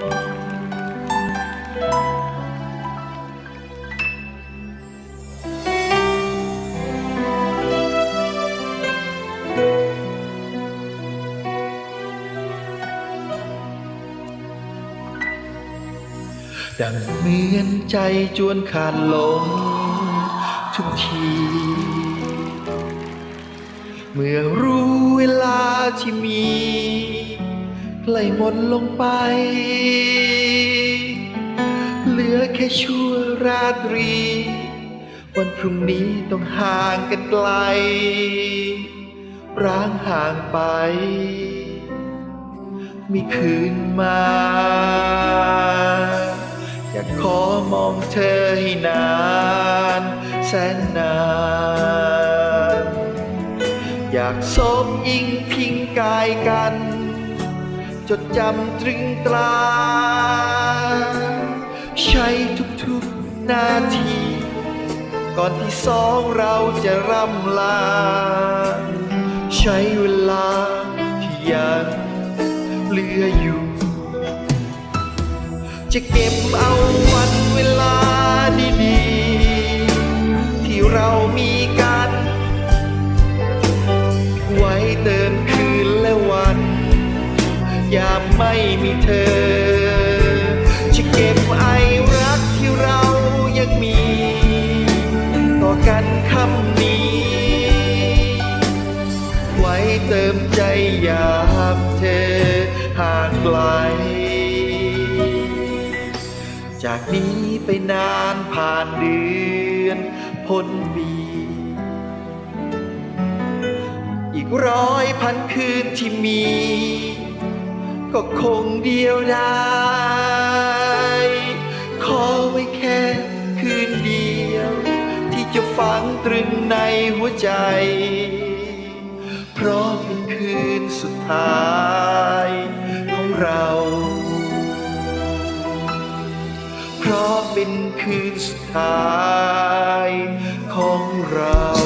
ดังเหมือนใจจวนขาดลมทุกที เมื่อรู้เวลาที่มี ใกล้หมดลงไป เหลือแค่ชั่วราตรี วันพรุ่งนี้ต้องห่างกันไกล ร้างห่างไป มีคืนมา อยากขอมองเธอให้นาน แสนนานอยากสบอิงพิงกายกัน จดจำตรึงตรา ใช้ทุกๆนาที ก่อนที่สองเราจะร่ำลา ใช้เวลาที่ยังเหลืออยู่ จะเก็บเอาวันเวลาดีๆ ที่เรามีกัน ไว้เติมคืนและวัน ยามไม่มีเธอ จะเก็บไอรักที่เรายังมี ต่อกันคำนี้ ไว้เติมใจยามเธอห่างไกล จากนี้ไปนานผ่านเดือนพ้นปีอีกร้อยพันคืนที่มี ก็คงเดียวได้ขอไว้แค่คืนเดียว ที่จะฝังตรึงในหัวใจ เพราะเป็นคืนสุดท้ายของเรา เพราะเป็นคืนสุดท้ายของเรา